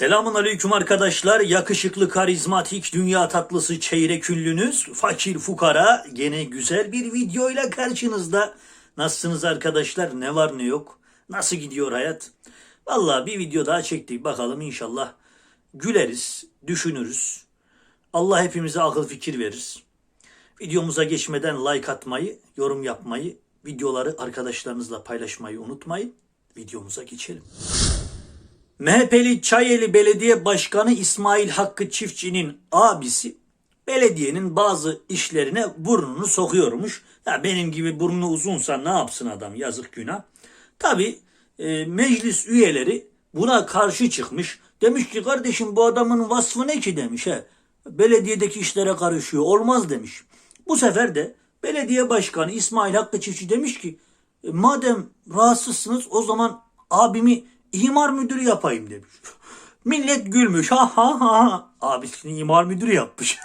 Selamun aleyküm arkadaşlar. Yakışıklı, karizmatik, dünya tatlısı çeyrek ünlünüz, fakir fukara gene güzel bir videoyla karşınızda. Nasılsınız arkadaşlar? Ne var ne yok? Nasıl gidiyor hayat? Vallahi bir video daha çektik. Bakalım inşallah güleriz, düşünürüz. Allah hepimize akıl fikir verir. Videomuza geçmeden like atmayı, yorum yapmayı, videoları arkadaşlarınızla paylaşmayı unutmayın. Videomuza geçelim. MHP'li Çayeli Belediye Başkanı İsmail Hakkı Çiftçi'nin abisi belediyenin bazı işlerine burnunu sokuyormuş. Ya benim gibi burnu uzunsa ne yapsın adam yazık günah. Tabi meclis üyeleri buna karşı çıkmış. Demiş ki kardeşim bu adamın vasfı ne ki demiş. He. Belediyedeki işlere karışıyor olmaz demiş. Bu sefer de belediye başkanı İsmail Hakkı Çiftçi demiş ki "E, madem rahatsızsınız o zaman abimi imar müdürü yapayım demiş. Millet gülmüş ha ha ha. Abisini imar müdürü yapmış.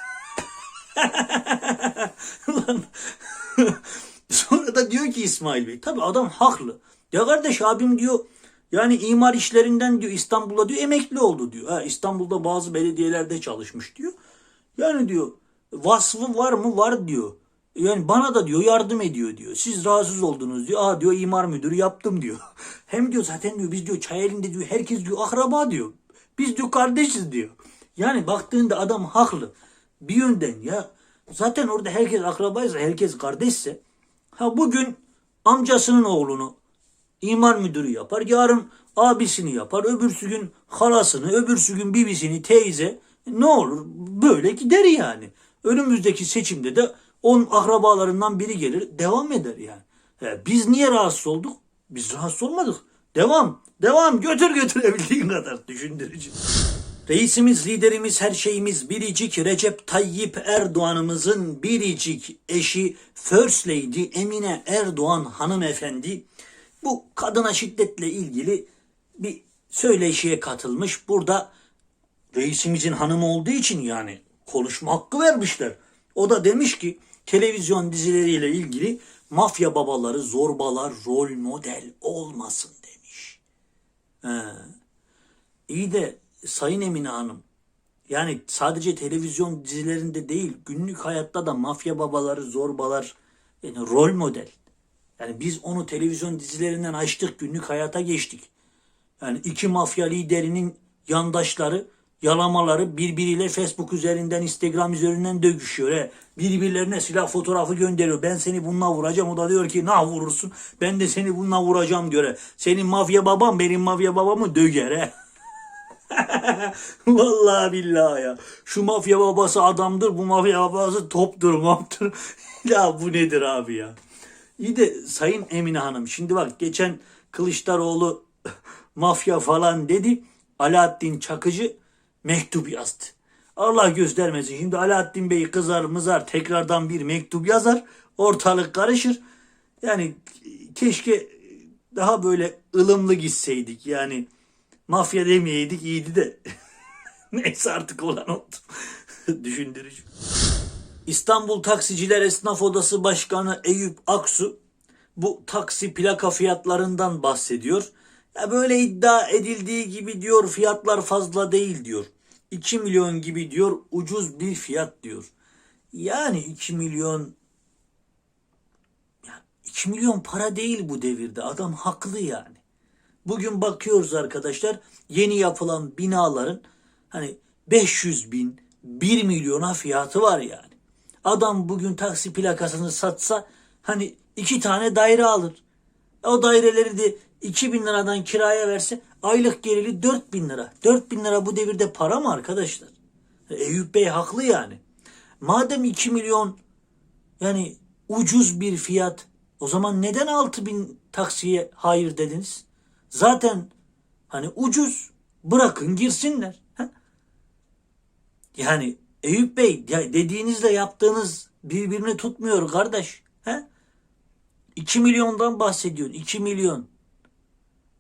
Sonra da diyor ki İsmail Bey tabi adam haklı. Ya kardeş abim diyor yani imar işlerinden diyor İstanbul'da diyor emekli oldu diyor. Ha, İstanbul'da bazı belediyelerde çalışmış diyor. Yani diyor vasfı var mı var diyor. Yani bana da diyor yardım ediyor diyor. Siz rahatsız oldunuz diyor. Aa diyor imar müdürü yaptım diyor. Hem diyor zaten diyor biz diyor çay elinde diyor herkes diyor akraba diyor. Biz diyor kardeşiz diyor. Yani baktığında adam haklı. Bir yönden ya zaten orada herkes akrabaysa herkes kardeşse ha bugün amcasının oğlunu imar müdürü yapar. Yarın abisini yapar. Öbürsü gün halasını, öbürsü gün bibisini, teyze. Ne olur? Böyle gider yani. Önümüzdeki seçimde de onun akrabalarından biri gelir. Devam eder yani. Biz niye rahatsız olduk? Biz rahatsız olmadık. Devam. Devam. Götür götürebildiğin kadar düşündürücü. Reisimiz, liderimiz, her şeyimiz biricik Recep Tayyip Erdoğan'ımızın biricik eşi First Lady Emine Erdoğan hanımefendi bu kadına şiddetle ilgili bir söyleşiye katılmış. Burada reisimizin hanımı olduğu için yani konuşma hakkı vermişler. O da demiş ki televizyon dizileriyle ilgili mafya babaları zorbalar rol model olmasın demiş. He. İyi de Sayın Emine Hanım yani sadece televizyon dizilerinde değil günlük hayatta da mafya babaları zorbalar yani rol model. Yani biz onu televizyon dizilerinden açtık günlük hayata geçtik. Yani iki mafya liderinin yandaşları yalamaları birbiriyle Facebook üzerinden Instagram üzerinden dövüşüyor. He. Birbirlerine silah fotoğrafı gönderiyor. Ben seni bununla vuracağım. O da diyor ki nah vurursun. Ben de seni bununla vuracağım he. Senin mafya babam benim mafya babamı döger. He. Vallahi billahi ya. Şu mafya babası adamdır, bu mafya babası toptur, moptur. ya bu nedir abi ya? İyi de Sayın Emine Hanım şimdi bak geçen Kılıçdaroğlu mafya falan dedi. Alaaddin Çakıcı mektup yazdı. Allah göstermesin. Şimdi Alaaddin Bey kızar mızar tekrardan bir mektup yazar. Ortalık karışır. Yani keşke daha böyle ılımlı gitseydik. Yani mafya demeyeydik iyiydi de. Neyse artık olan oldu. Düşündürücü. İstanbul Taksiciler Esnaf Odası Başkanı Eyüp Aksu bu taksi plaka fiyatlarından bahsediyor. Ya böyle iddia edildiği gibi diyor fiyatlar fazla değil diyor. 2 milyon gibi diyor ucuz bir fiyat diyor. Yani 2 milyon ya 2 milyon para değil bu devirde. Adam haklı yani. Bugün bakıyoruz arkadaşlar yeni yapılan binaların hani 500 bin 1 milyona fiyatı var yani. Adam bugün taksi plakasını satsa hani iki tane daire alır. O daireleri de 2000 liradan kiraya verse aylık geliri 4000 lira. 4000 lira bu devirde para mı arkadaşlar? Eyüp Bey haklı yani. Madem 2 milyon yani ucuz bir fiyat o zaman neden 6000 taksiye hayır dediniz? Zaten hani ucuz bırakın girsinler. Yani Eyüp Bey dediğinizle yaptığınız birbirini tutmuyor kardeş. He? 2 milyondan bahsediyorsun. 2 milyon.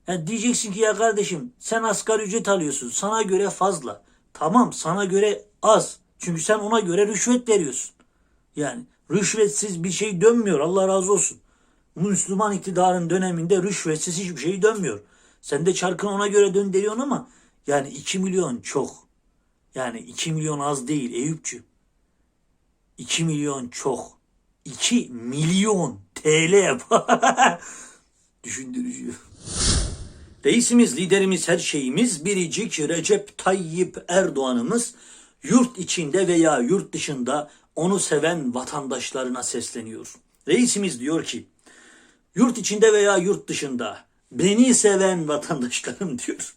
Ya diyeceksin ki ya kardeşim sen asgari ücret alıyorsun. Sana göre fazla. Tamam sana göre az. Çünkü sen ona göre rüşvet veriyorsun. Yani rüşvetsiz bir şey dönmüyor. Allah razı olsun. Müslüman iktidarın döneminde rüşvetsiz hiçbir şey dönmüyor. Sen de çarkını ona göre döndürüyorsun ama Yani 2 milyon çok. Yani 2 milyon az değil Eyüpçü. 2 milyon çok. 2 milyon TL. Düşündürücü. Reisimiz, liderimiz, her şeyimiz biricik Recep Tayyip Erdoğan'ımız yurt içinde veya yurt dışında onu seven vatandaşlarına sesleniyor. Reisimiz diyor ki, yurt içinde veya yurt dışında beni seven vatandaşlarım diyor.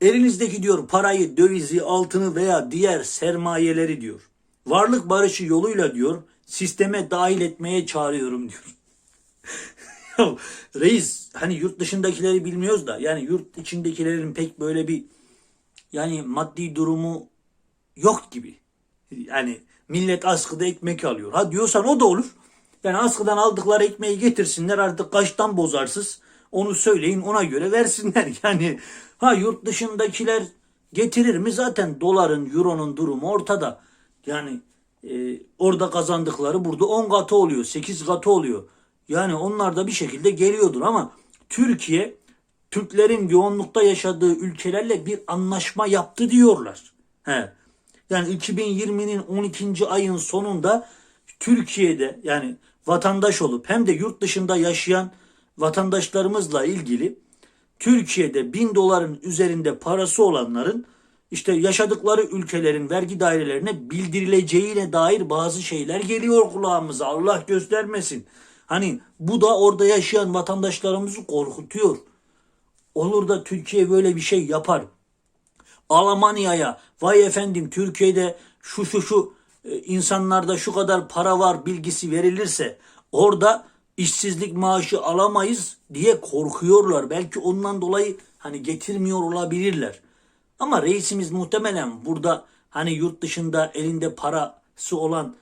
Elinizdeki diyor parayı, dövizi, altını veya diğer sermayeleri diyor. Varlık barışı yoluyla diyor sisteme dahil etmeye çağırıyorum diyor. Reis hani yurt dışındakileri bilmiyoruz da yani yurt içindekilerin pek böyle bir yani maddi durumu yok gibi. Yani millet askıda ekmek alıyor. Ha diyorsan o da olur. Yani askıdan aldıkları ekmeği getirsinler artık kaçtan bozarsız. Onu söyleyin ona göre versinler. Yani ha yurt dışındakiler getirir mi zaten doların, euronun durumu ortada. Yani e, orada kazandıkları burada 10 katı oluyor, 8 katı oluyor. Yani onlar da bir şekilde geliyordur ama Türkiye Türklerin yoğunlukta yaşadığı ülkelerle bir anlaşma yaptı diyorlar. He. Yani 2020'nin 12. ayın sonunda Türkiye'de yani vatandaş olup hem de yurt dışında yaşayan vatandaşlarımızla ilgili Türkiye'de bin doların üzerinde parası olanların işte yaşadıkları ülkelerin vergi dairelerine bildirileceğine dair bazı şeyler geliyor kulağımıza. Allah göstermesin. Hani bu da orada yaşayan vatandaşlarımızı korkutuyor. Olur da Türkiye böyle bir şey yapar. Almanya'ya vay efendim Türkiye'de şu şu şu e, insanlarda şu kadar para var bilgisi verilirse orada işsizlik maaşı alamayız diye korkuyorlar. Belki ondan dolayı hani getirmiyor olabilirler. Ama reisimiz muhtemelen burada hani yurt dışında elinde parası olan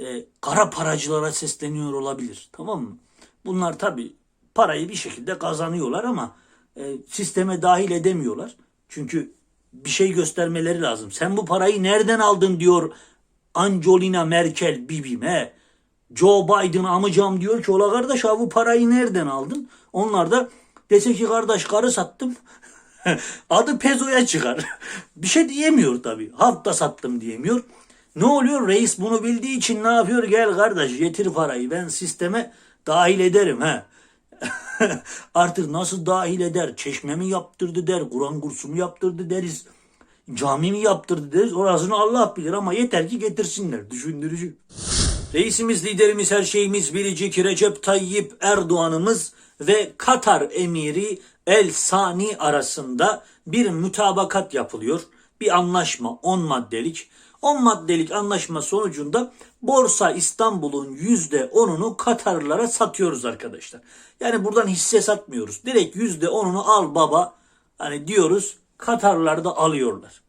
e, kara paracılara sesleniyor olabilir. Tamam mı? Bunlar tabi parayı bir şekilde kazanıyorlar ama e, sisteme dahil edemiyorlar. Çünkü bir şey göstermeleri lazım. Sen bu parayı nereden aldın diyor Angelina Merkel bibim he. Joe Biden amcam diyor ki ola kardeş ha bu parayı nereden aldın? Onlar da dese ki kardeş karı sattım. Adı Pezo'ya çıkar. bir şey diyemiyor tabii. Hafta sattım diyemiyor. Ne oluyor? Reis bunu bildiği için ne yapıyor? Gel kardeş getir parayı ben sisteme dahil ederim he. Artık nasıl dahil eder? Çeşme mi yaptırdı der, Kur'an kursu mu yaptırdı deriz. Cami mi yaptırdı deriz. Orasını Allah bilir ama yeter ki getirsinler. Düşündürücü. Reisimiz, liderimiz, her şeyimiz biricik Recep Tayyip Erdoğan'ımız ve Katar emiri El Sani arasında bir mütabakat yapılıyor. Bir anlaşma 10 maddelik. 10 maddelik anlaşma sonucunda Borsa İstanbul'un %10'unu Katarlılara satıyoruz arkadaşlar. Yani buradan hisse satmıyoruz. Direkt %10'unu al baba hani diyoruz Katarlılar da alıyorlar.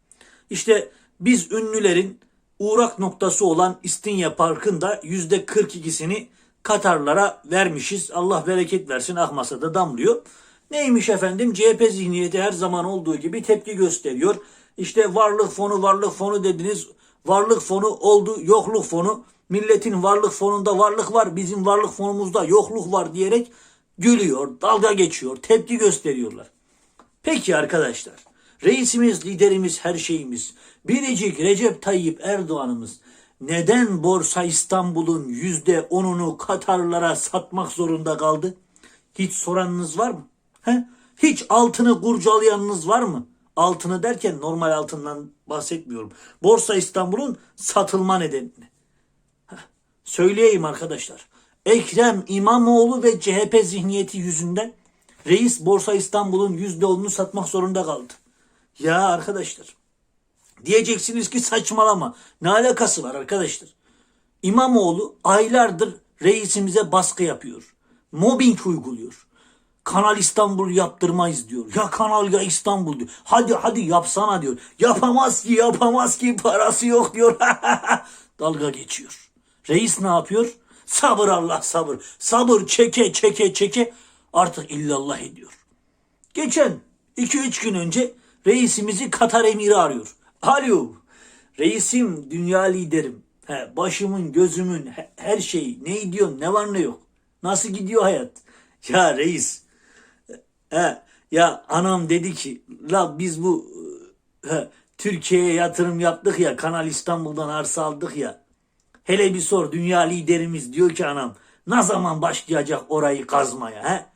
İşte biz ünlülerin uğrak noktası olan İstinye Parkı'nda %42'sini Katarlara vermişiz. Allah bereket versin ahmasa da damlıyor. Neymiş efendim? CHP zihniyeti her zaman olduğu gibi tepki gösteriyor. İşte varlık fonu varlık fonu dediniz. Varlık fonu oldu yokluk fonu. Milletin varlık fonunda varlık var bizim varlık fonumuzda yokluk var diyerek gülüyor, dalga geçiyor, tepki gösteriyorlar. Peki arkadaşlar, reisimiz, liderimiz, her şeyimiz, biricik Recep Tayyip Erdoğan'ımız neden Borsa İstanbul'un yüzde onunu Katarlara satmak zorunda kaldı? Hiç soranınız var mı? He? Hiç altını kurcalayanınız var mı? Altını derken normal altından bahsetmiyorum. Borsa İstanbul'un satılma nedenini. Söyleyeyim arkadaşlar. Ekrem İmamoğlu ve CHP zihniyeti yüzünden reis Borsa İstanbul'un %10'unu satmak zorunda kaldı. Ya arkadaşlar diyeceksiniz ki saçmalama. Ne alakası var arkadaşlar? İmamoğlu aylardır reisimize baskı yapıyor. Mobbing uyguluyor. Kanal İstanbul yaptırmayız diyor. Ya Kanal ya İstanbul diyor. Hadi hadi yapsana diyor. Yapamaz ki yapamaz ki parası yok diyor. Dalga geçiyor. Reis ne yapıyor? Sabır Allah sabır. Sabır çeke çeke çeke artık illallah ediyor. Geçen 2-3 gün önce reisimizi Katar emiri arıyor. Alo reisim dünya liderim. He, başımın gözümün he- her şeyi. Ne diyorsun ne var ne yok. Nasıl gidiyor hayat? Ya reis He, ya anam dedi ki la biz bu he, Türkiye'ye yatırım yaptık ya Kanal İstanbul'dan arsa aldık ya. Hele bir sor dünya liderimiz diyor ki anam ne zaman başlayacak orayı kazmaya he?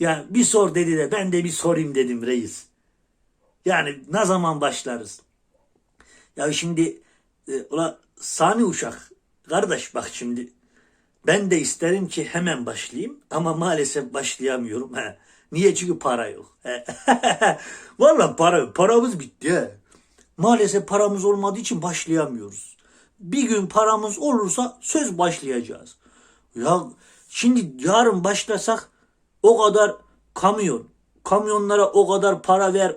Yani bir sor dedi de ben de bir sorayım dedim reis. Yani ne zaman başlarız? Ya şimdi e, ula Sani Uşak kardeş bak şimdi ben de isterim ki hemen başlayayım ama maalesef başlayamıyorum. He. Niye? Çünkü para yok. He. Vallahi para paramız bitti. Maalesef paramız olmadığı için başlayamıyoruz. Bir gün paramız olursa söz başlayacağız. Ya şimdi yarın başlasak o kadar kamyon, kamyonlara o kadar para ver,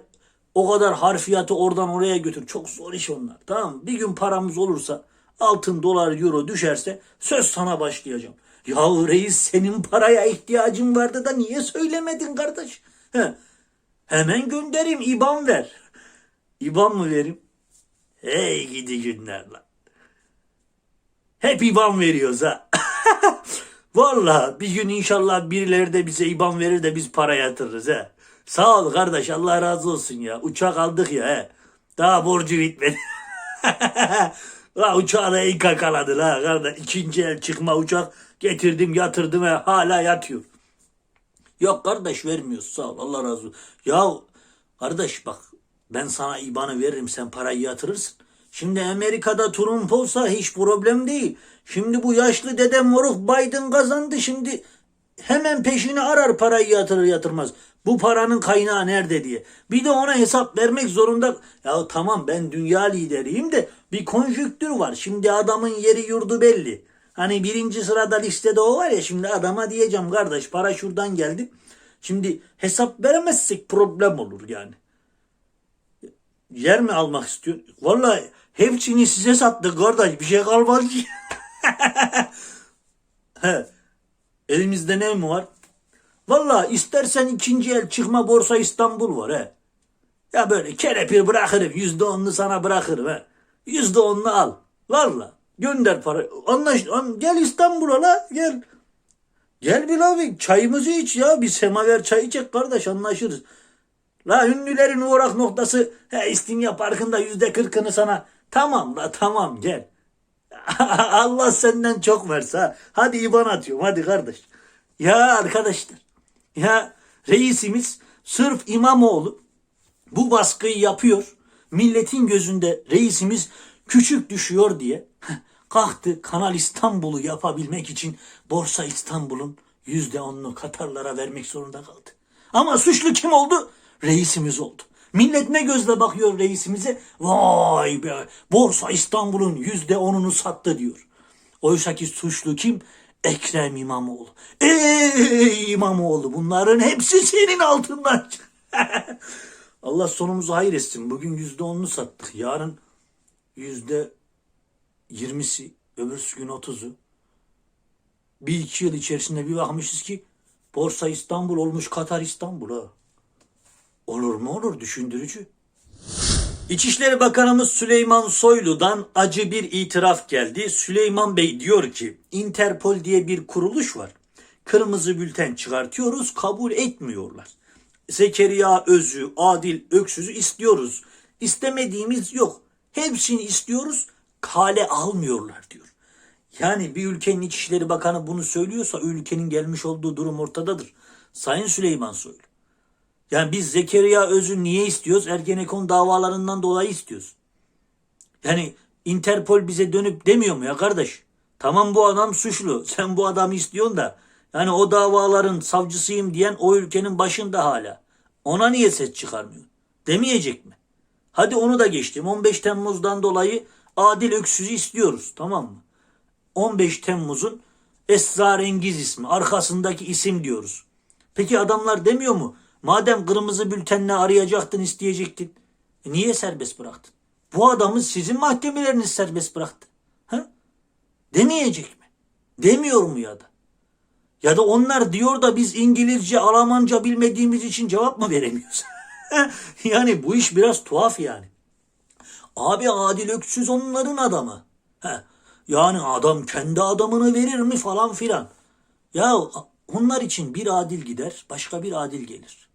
o kadar harfiyatı oradan oraya götür. Çok zor iş onlar. Tamam? Bir gün paramız olursa altın, dolar, euro düşerse söz sana başlayacağım. Yahu reis senin paraya ihtiyacın vardı da niye söylemedin kardeş? He. Hemen göndereyim İban ver. İban mı vereyim? Hey gidi günler lan. Hep İban veriyoruz ha. Vallahi bir gün inşallah birileri de bize İban verir de biz para yatırırız he. Sağ ol kardeş Allah razı olsun ya. Uçak aldık ya he. Daha borcu bitmedi. La uçağı da iyi kakaladı la kardeş. İkinci el çıkma uçak getirdim yatırdım ve hala yatıyor. Yok kardeş vermiyoruz sağ ol Allah razı olsun. Ya kardeş bak ben sana IBAN'ı veririm sen parayı yatırırsın. Şimdi Amerika'da Trump olsa hiç problem değil. Şimdi bu yaşlı dedem moruk Biden kazandı şimdi hemen peşini arar parayı yatırır yatırmaz. Bu paranın kaynağı nerede diye. Bir de ona hesap vermek zorunda. Ya tamam ben dünya lideriyim de bir konjüktür var. Şimdi adamın yeri yurdu belli. Hani birinci sırada listede o var ya şimdi adama diyeceğim kardeş para şuradan geldi. Şimdi hesap veremezsek problem olur yani. Yer mi almak istiyor? Vallahi hepsini size sattık kardeş bir şey kalmadı ki. Elimizde ne mi var? Vallahi istersen ikinci el çıkma borsa İstanbul var he. Ya böyle kelepir bırakırım. Yüzde onunu sana bırakırım. Yüzde onunu al. Valla. Gönder para. Anlaş. An, gel İstanbul'a la gel. Gel bir abi çayımızı iç ya. Bir semaver çay içecek kardeş anlaşırız. La ünlülerin uğrak noktası he, İstinye Parkı'nda yüzde kırkını sana. Tamam la tamam gel. Allah senden çok verse ha. Hadi İban atıyorum hadi kardeş. Ya arkadaşlar. Ya reisimiz sırf İmamoğlu bu baskıyı yapıyor. Milletin gözünde reisimiz küçük düşüyor diye kalktı Kanal İstanbul'u yapabilmek için Borsa İstanbul'un yüzde onunu Katarlara vermek zorunda kaldı. Ama suçlu kim oldu? Reisimiz oldu. Millet ne gözle bakıyor reisimize? Vay be Borsa İstanbul'un yüzde onunu sattı diyor. Oysa ki suçlu kim? Ekrem İmamoğlu. Ey İmamoğlu bunların hepsi senin altından. Allah sonumuzu hayır etsin. Bugün yüzde onunu sattık. Yarın yüzde yirmisi, öbürsü gün otuzu. Bir iki yıl içerisinde bir bakmışız ki Borsa İstanbul olmuş Katar İstanbul ha. Olur mu olur düşündürücü. İçişleri Bakanımız Süleyman Soylu'dan acı bir itiraf geldi. Süleyman Bey diyor ki Interpol diye bir kuruluş var. Kırmızı bülten çıkartıyoruz kabul etmiyorlar. Zekeriya Özü, Adil Öksüz'ü istiyoruz. İstemediğimiz yok. Hepsini istiyoruz kale almıyorlar diyor. Yani bir ülkenin İçişleri Bakanı bunu söylüyorsa ülkenin gelmiş olduğu durum ortadadır. Sayın Süleyman Soylu. Yani biz Zekeriya Öz'ü niye istiyoruz? Ergenekon davalarından dolayı istiyoruz. Yani Interpol bize dönüp demiyor mu ya kardeş? Tamam bu adam suçlu. Sen bu adamı istiyorsun da. Yani o davaların savcısıyım diyen o ülkenin başında hala. Ona niye ses çıkarmıyor? Demeyecek mi? Hadi onu da geçtim. 15 Temmuz'dan dolayı Adil Öksüz'ü istiyoruz. Tamam mı? 15 Temmuz'un esrarengiz ismi. Arkasındaki isim diyoruz. Peki adamlar demiyor mu? Madem kırmızı bültenle arayacaktın, isteyecektin. E niye serbest bıraktın? Bu adamı sizin mahkemeleriniz serbest bıraktı. Ha? Demeyecek mi? Demiyor mu ya da? Ya da onlar diyor da biz İngilizce, Almanca bilmediğimiz için cevap mı veremiyoruz? yani bu iş biraz tuhaf yani. Abi Adil Öksüz onların adamı. Heh. Yani adam kendi adamını verir mi falan filan. Ya onlar için bir adil gider, başka bir adil gelir.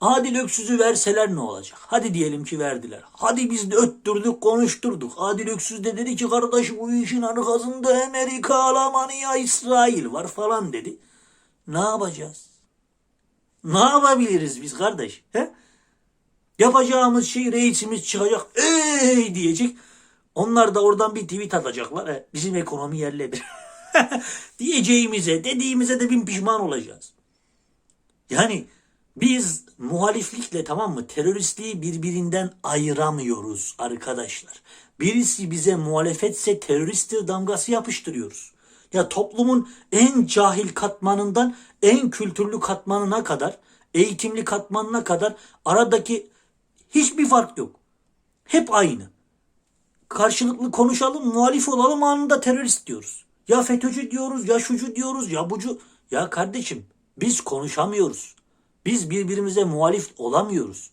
Adil Öksüz'ü verseler ne olacak? Hadi diyelim ki verdiler. Hadi biz de öttürdük konuşturduk. Adil Öksüz de dedi ki kardeş bu işin arkasında Amerika, Almanya, İsrail var falan dedi. Ne yapacağız? Ne yapabiliriz biz kardeş? He? Yapacağımız şey reisimiz çıkacak. Ey diyecek. Onlar da oradan bir tweet atacaklar. He, bizim ekonomi yerle bir. Diyeceğimize, dediğimize de bin pişman olacağız. Yani biz muhaliflikle tamam mı teröristliği birbirinden ayıramıyoruz arkadaşlar. Birisi bize muhalefetse teröristtir damgası yapıştırıyoruz. Ya toplumun en cahil katmanından en kültürlü katmanına kadar, eğitimli katmanına kadar aradaki hiçbir fark yok. Hep aynı. Karşılıklı konuşalım, muhalif olalım anında terörist diyoruz. Ya FETÖ'cü diyoruz, ya şucu diyoruz, ya bucu. Ya kardeşim biz konuşamıyoruz. Biz birbirimize muhalif olamıyoruz.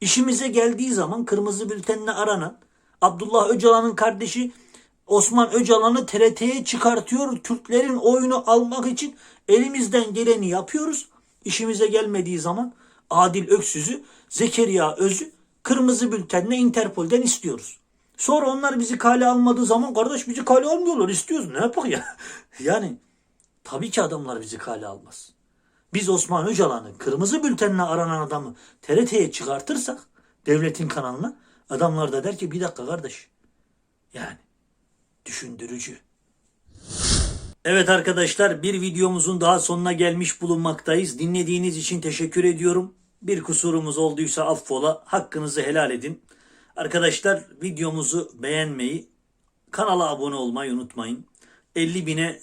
İşimize geldiği zaman kırmızı bültenle aranan Abdullah Öcalan'ın kardeşi Osman Öcalan'ı TRT'ye çıkartıyor. Türklerin oyunu almak için elimizden geleni yapıyoruz. İşimize gelmediği zaman Adil Öksüz'ü, Zekeriya Öz'ü kırmızı bültenle Interpol'den istiyoruz. Sonra onlar bizi kale almadığı zaman kardeş bizi kale almıyorlar istiyoruz. Ne yapak ya? Yani tabii ki adamlar bizi kale almaz. Biz Osman Öcalan'ı kırmızı bültenle aranan adamı TRT'ye çıkartırsak devletin kanalına adamlar da der ki bir dakika kardeş. Yani düşündürücü. Evet arkadaşlar bir videomuzun daha sonuna gelmiş bulunmaktayız. Dinlediğiniz için teşekkür ediyorum. Bir kusurumuz olduysa affola. Hakkınızı helal edin. Arkadaşlar videomuzu beğenmeyi, kanala abone olmayı unutmayın. 50 bine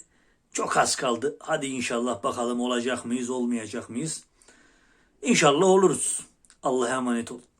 çok az kaldı. Hadi inşallah bakalım olacak mıyız, olmayacak mıyız? İnşallah oluruz. Allah'a emanet olun.